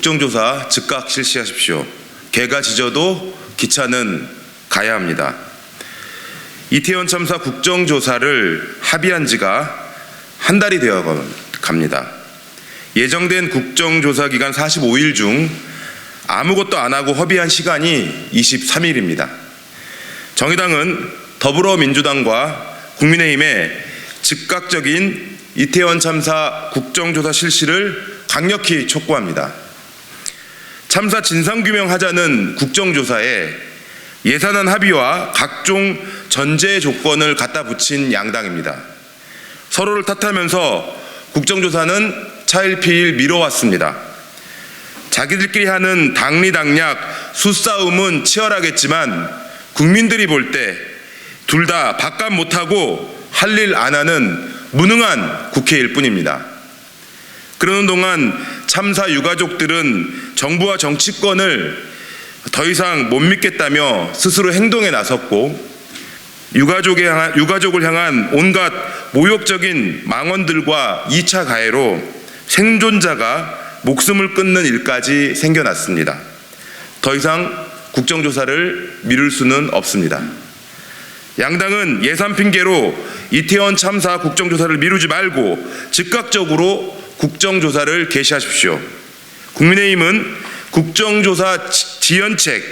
국정조사 즉각 실시하십시오. 개가 짖어도 기차는 가야 합니다. 이태원 참사 국정조사를 합의한 지가 한 달이 되어 갑니다. 예정된 국정조사 기간 45일 중 아무것도 안 하고 허비한 시간이 23일입니다. 정의당은 더불어민주당과 국민의힘의 즉각적인 이태원 참사 국정조사 실시를 강력히 촉구합니다. 참사 진상규명하자는 국정조사에 예산안 합의와 각종 전제 조건을 갖다 붙인 양당입니다. 서로를 탓하면서 국정조사는 차일피일 미뤄왔습니다. 자기들끼리 하는 당리당략 수싸움은 치열하겠지만 국민들이 볼 때 둘 다 바깥 못하고 할 일 안 하는 무능한 국회일 뿐입니다. 그러는 동안 참사 유가족들은 정부와 정치권을 더 이상 못 믿겠다며 스스로 행동에 나섰고 유가족에 향한, 유가족을 향한 온갖 모욕적인 망언들과 2차 가해로 생존자가 목숨을 끊는 일까지 생겨났습니다. 더 이상 국정조사를 미룰 수는 없습니다. 양당은 예산 핑계로 이태원 참사 국정조사를 미루지 말고 즉각적으로 국정조사를 개시하십시오. 국민의힘은 국정조사 지- 지연책,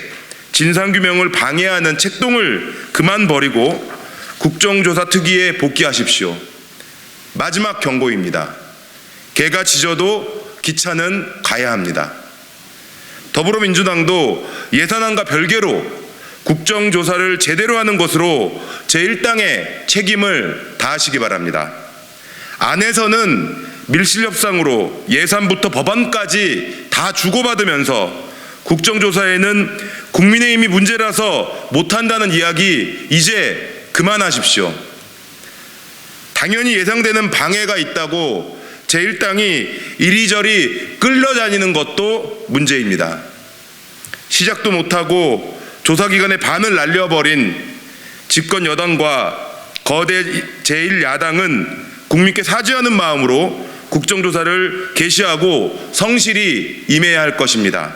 진상규명을 방해하는 책동을 그만 버리고 국정조사 특위에 복귀하십시오. 마지막 경고입니다. 개가 짖어도 기차는 가야 합니다. 더불어민주당도 예산안과 별개로 국정조사를 제대로 하는 것으로 제1당의 책임을 다하시기 바랍니다. 안에서는 밀실협상으로 예산부터 법안까지 다 주고받으면서 국정조사에는 국민의힘이 문제라서 못한다는 이야기 이제 그만하십시오. 당연히 예상되는 방해가 있다고 제1당이 이리저리 끌려다니는 것도 문제입니다. 시작도 못하고 조사기관의 반을 날려버린 집권 여당과 거대 제1야당은 국민께 사죄하는 마음으로 국정조사를 개시하고 성실히 임해야 할 것입니다.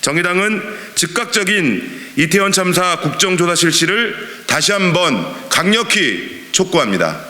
정의당은 즉각적인 이태원 참사 국정조사 실시를 다시 한번 강력히 촉구합니다.